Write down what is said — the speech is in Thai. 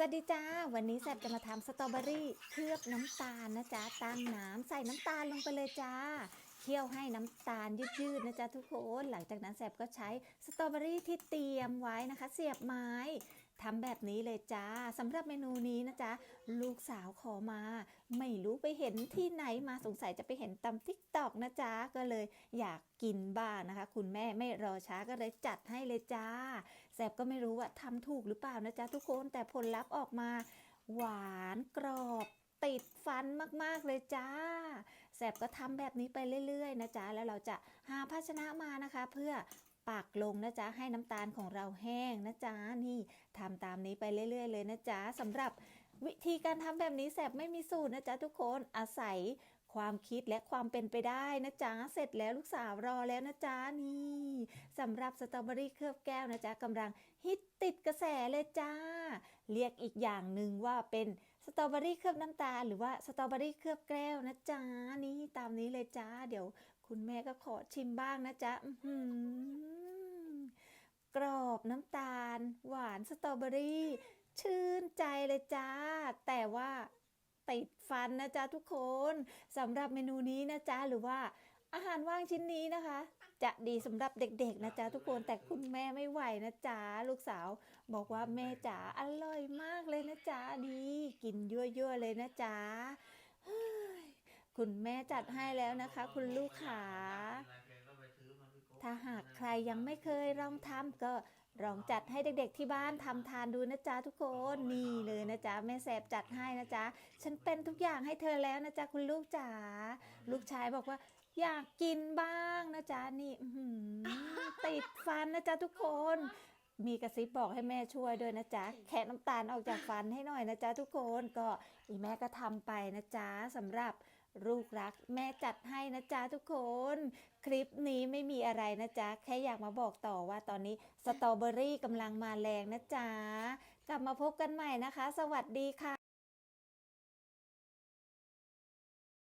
สวัสดีจ้า วันนี้แซบจะมาทำสตรอเบอรี่เคลือบน้ำตาลนะจ๊ะตั้งน้ำใส่น้ำตาลลงไปเลยจ้า เคี่ยวให้น้ำตาลยืดๆนะจ๊ะทุกคน หลังจากนั้นแซบก็ใช้สตรอเบอรี่ที่เตรียมไว้นะคะ เสียบไม้ ทำแบบนี้เลยจ้าสำหรับเมนูนี้นะจ๊ะลูกสาวขอมา ไม่รู้ไปเห็นที่ไหนมาสงสัยจะไปเห็นตำทิกตอกนะจ๊ะก็เลยอยากกินบ้างนะคะ คุณแม่ไม่รอช้าก็เลยจัดให้เลยจ้าแซบก็ไม่รู้ว่าทำถูกหรือเปล่านะจ๊ะทุกคนแต่ผลลัพธ์ออกมา หวานกรอบติดฟันมาก ๆ เลยจ้าแซบก็ทำแบบนี้ไปเรื่อย ๆ นะจ๊ะ แล้วเราจะหาภาชนะมานะคะ เพื่อ ปักลงนะจ๊ะให้น้ำตาลของเราแห้งนะจ๊ะนี่ทำตามนี้ไปเรื่อย ๆ เลยนะจ๊ะสำหรับวิธีการทำแบบนี้แซบไม่มีสูตรนะจ๊ะทุกคนอาศัยความคิดและความเป็นไปได้นะจ๊ะ เสร็จแล้วลูกสาวรอแล้วนะจ๊ะนี่สำหรับสตรอเบอรี่เคลือบแก้วนะจ๊ะกำลังฮิตติดกระแสเลยจ้า เรียกอีกอย่างหนึ่งว่าเป็นสตรอเบอรี่เคลือบน้ำตาลหรือว่าสตรอเบอรี่เคลือบแก้วนะจ๊ะนี่ตามนี้เลยจ้า เดี๋ยวคุณแม่ก็ขอชิมบ้างนะจ๊ะอื อบน้ำตาล หวานสตรอเบอรี่ ชื่นใจเลยจ้า แต่ว่าติดฟันนะจ๊ะทุกคนสำหรับเมนูนี้นะจ๊ะหรือว่าอาหารว่างชิ้นนี้นะคะ จะดีสำหรับเด็กๆนะจ๊ะทุกคนแต่คุณแม่ไม่ไหวนะจ๊ะลูกสาว บอกว่าแม่จ๋าอร่อยมากเลยนะจ๊ะดีกินยั่วๆเลยนะจ๊ะคุณแม่จัดให้แล้วนะคะ คุณลูกขาถ้าหากใครยังไม่เคยลองทำก็ ลองจัดให้เด็กๆที่บ้านทำทานดูนะจ๊ะทุกคนนี่เลยนะจ๊ะแม่แสบจัดให้นะจ๊ะฉันเป็นทุกอย่างให้เธอแล้วนะจ๊ะคุณลูกจ๋าลูกชายบอกว่า อยากกินบ้างนะจ๊ะนี่ติดฟันนะจ๊ะทุกคน มีกระซิบบอกให้แม่ช่วยด้วยนะจ๊ะ แคะน้ำตาลออกจากฟันให้หน่อยนะจ๊ะทุกคนก็อีแม่ก็ทำไปนะจ๊ะสำหรับลูกรักแม่จัดให้นะจ๊ะทุกคน คลิปนี้ไม่มีอะไรนะจ๊ะ แค่อยากมาบอกต่อว่าตอนนี้สตรอเบอรี่กำลังมาแรงนะจ๊ะ กลับมาพบกันใหม่นะคะ สวัสดีค่ะ